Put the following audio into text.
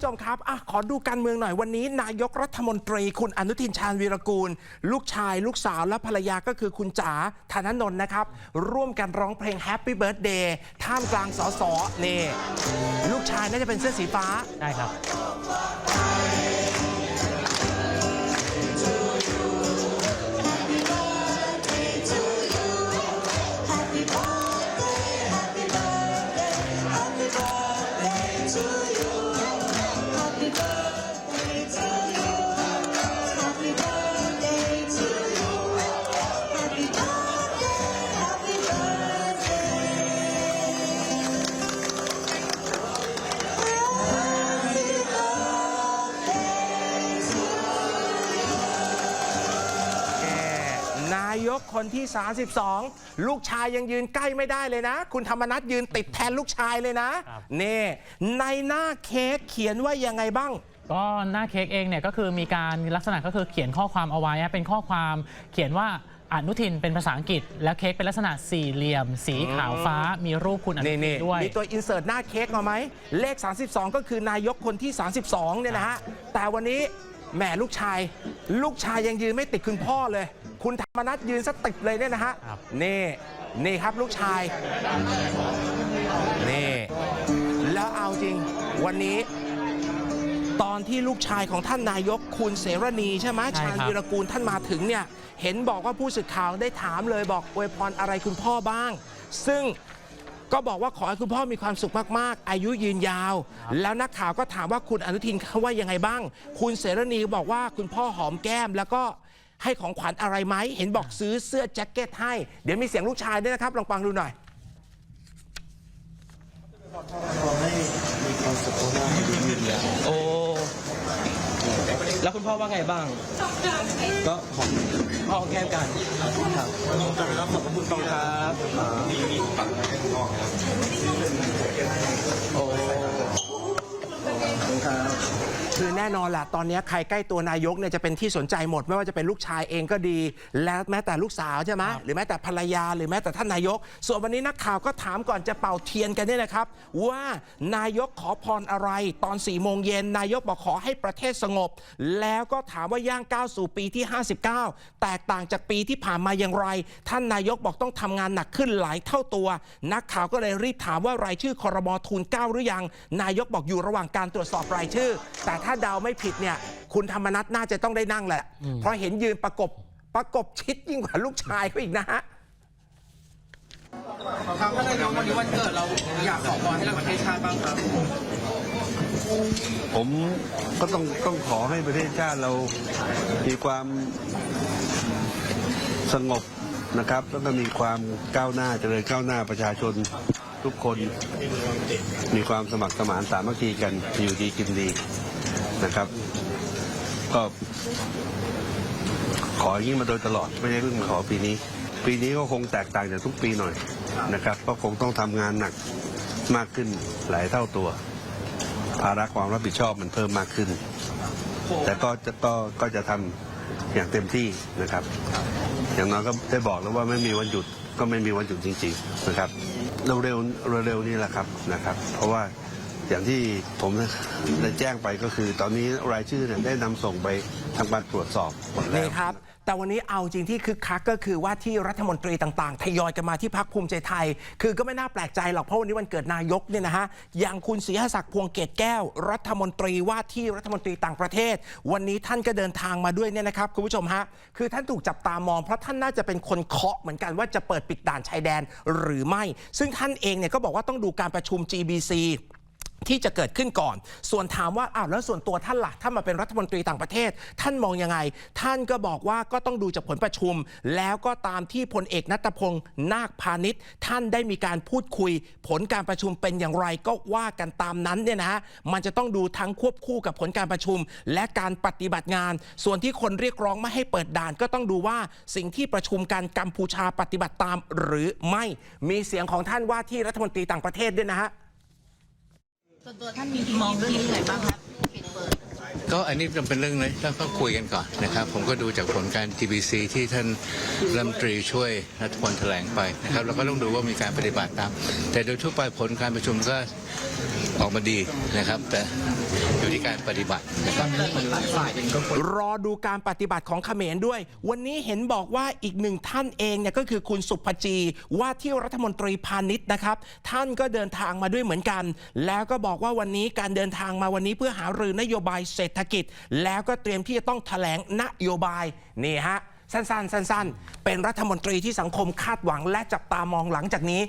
ผู้ชมครับอขอดูการเมืองหน่อยวันนี้ นายกรัฐมนตรี คุณอนุทินชาญวีรกูล ลูกชาย ลูกสาวและภรรยาก็คือคุณจ๋าธนนนท์นะครับ ร่วมกันร้องเพลง Happy Birthday ท่ามกลางสอสเน่ลูกชายน่าจะเป็นเสื้อสีฟ้า ได้ครับ to you. ายกคนที่ 32 ลูกชายยังยืนใกล้ไม่ได้เลยนะ คุณธรรมนัฐยืนติดแทนลูกชายเลยนะครับนี่ในหน้าเค้กเขียนว่ายังไงบ้างก็หน้าเค้กเองเนี่ยก็คือมีการลักษณะก็คือเขียนข้อความเอาไว้เป็นข้อความเขียนว่าอนุทินเป็นภาษาอังกฤษ แล้วเค้กเป็นลักษณะสี่เหลี่ยม สีขาวฟ้ามีรูปคุณอนุนี่ทินี่นด้วย มีตัวอินเสิร์ตหน้าเค้กมาไหม เลข 32 ก็คือนายกคนที่ 32 เนี่ยนะฮะ แต่วันนี้แหมลูกชาย ลูกชายยังยืนไม่ติดคุณพ่อเลย คุณธรรมนัฐยืนสติดเลยเนี่ยนะฮะครับนี่นี่ครับลูกชาย นี่ แล้วเอาจริงวันนี้ ตอนที่ลูกชายของท่านนายกคุณเสรณีใช่ไหมใช่ชาญครับวีรกูลท่านมาถึงเนี่ย เห็นบอกว่าผู้สื่อข่าวได้ถามเลยบอกอวยพรอะไรคุณพ่อบ้าง ซึ่งก็บอกว่าขอให้คุณพ่อมีความสุขมาก ๆ อายุยืนยาว แล้วนักข่าวก็ถามว่าคุณอนุทินเขาว่ายังไงบ้าง คุณเสรณีบอกว่าคุณพ่อหอมแก้มแล้วก็ ให้ของขวัญอะไรไหมเห็นบอกซื้อเสื้อแจ็คเก็ตให้ เดี๋ยวมีเสียงลูกชายด้วยนะครับลองฟังดูหน่อยโอ้แล้วคุณพ่อว่าไงบ้าง ก็ขอบคุณพ่อแก้มกันครับขอบคุณครับ คือแน่นอนแหละตอนนี้ใครใกล้ตัวนายกเนี่ยจะเป็นที่สนใจหมด ไม่ว่าจะเป็นลูกชายเองก็ดี และแม้แต่ลูกสาวใช่ไหมหรือแม้แต่ภรรยาหรือแม้แต่ท่านนายก ส่วนวันนี้นักข่าวก็ถามก่อนจะเป่าเทียนกันเนี่ยนะครับ ว่านายกขอพรอะไร ตอน4ี่โมงเย็นนายกบอกขอให้ประเทศสงบ แล้วก็ถามว่าย่างก้าวสู่ปีที่ 59 แตกต่างจากปีที่ผ่านมาอย่างไร ท่านนายกบอกต้องทำงานหนักขึ้นหลายเท่าตัว นักข่าวก็เลยรีบถามว่ารายชื่อคอรมอทูลเกล้าหรือยัง นายกบอกอยู่ระหว่างการตรวจสอบรายชื่อ แต่ถ้าเดาไม่ผิดเนี่ย คุณธรรมนัฐน่าจะต้องได้นั่งแหละ เพราะเห็นยืนประกบประกบชิดยิ่งกว่าลูกชายเขาอีกนะฮะครับท่านนายกวันนี้วันเกิดเราอยากขอพรให้เราประเทศชาติบ้างครับ ผมก็ต้องต้องขอให้ประเทศชาติเรามีความสงบนะครับแล้วก็มีความก้าวหน้าเจริญก้าวหน้าประชาชนทุกคน มีความสมัครสมานสามัคคีกันอยู่ดีกินดี นะครับ ก็ขออย่างนี้มาโดยตลอดไม่ใช่เพิ่งขอปีนี้ ปีนี้ก็คงแตกต่างจากทุกปีหน่อยนะครับก็คงต้องทำงานหนักมากขึ้นหลายเท่าตัว ภาระความรับผิดชอบมันเพิ่มมากขึ้น แต่ก็จะก็ก็จะทำอย่างเต็มที่นะครับ อย่างน้อยก็ได้บอกแล้วว่าไม่มีวันหยุดก็ไม่มีวันหยุดจริง ๆ นะครับ เร็วๆเร็วๆนี่แหละครับนะครับ เพราะว่า อย่างที่ผมได้แจ้งไปก็คือ ตอนนี้รายชื่อเนี่ยได้นำส่งไปทำการตรวจสอบหมดแล้นี่วครับ แต่วันนี้เอาจริงที่คึกคักก็คือว่าที่รัฐมนตรีต่างๆ ทยอยกันมาที่พักภูมิใจไทย คือก็ไม่น่าแปลกใจหรอกเพราะวันนี้วันเกิดนายกเนี่ยนะฮะอย่างคุณศรีหศักดิ์พวงเกตแก้ว รัฐมนตรีว่าที่รัฐมนตรีต่างประเทศ วันนี้ท่านก็เดินทางมาด้วยเนี่ยนะครับคุณผู้ชมฮะคือท่านถูกจับตามองเพราะท่านน่าจะเป็นคนเคาะเหมือนกันว่าจะเปิดปิดด่านชายแดนหรือไม่ ซึ่งท่านเองเนี่ยก็บอกว่าต้องดูการประชุม GBC ที่จะเกิดขึ้นก่อน ส่วนถามว่าอ้าวแล้วส่วนตัวท่านล่ะถ้ามาเป็นรัฐมนตรีต่างประเทศ ท่านมองยังไง ท่านก็บอกว่าก็ต้องดูจากผลประชุม แล้วก็ตามที่พลเอกนัตพงศ์นาคพาณิชย์ ท่านได้มีการพูดคุย ผลการประชุมเป็นอย่างไรก็ว่ากันตามนั้นเนี่ยนะฮะมันจะต้องดูทั้งควบคู่กับผลการประชุม และการปฏิบัติงาน ส่วนที่คนเรียกร้องไม่ให้เปิดด่าน ก็ต้องดูว่าสิ่งที่ประชุมกันกัมพูชาปฏิบัติตามหรือไม่มีเสียงของท่านว่าที่รัฐมนตรีต่างประเทศด้วยนะฮะ ส่วนตัวท่านมีมองเรื่องนี้ยังไงบ้างครับ ก็อันนี้เป็นเรื่องเลยต้องต้องคุยกันก่อนนะครับ ผมก็ดูจากผลการ TBC ที่ท่านรัฐมนตรีช่วยรัฐมนตรีแถลงไปนะครับเราก็ต้องดูว่ามีการปฏิบัติตาม แต่โดยทั่วไปผลการประชุมก็ออกมาดีนะครับ แต่อยู่ที่การปฏิบัตินะครับรอดูการปฏิบัติของเขมรด้วย วันนี้เห็นบอกว่าอีกหนึ่งท่านเองเนี่ยก็คือคุณสุภจีว่าที่รัฐมนตรีพาณิชย์นะครับ ท่านก็เดินทางมาด้วยเหมือนกัน แล้วก็บอกว่าวันนี้การเดินทางมาวันนี้เพื่อหารือนโยบายเศรษฐกิจ แล้วก็เตรียมที่จะต้องแถลงนโยบายนี่ฮะสั้นๆสั้นๆ เป็นรัฐมนตรีที่สังคมคาดหวังและจับตามองหลังจากนี้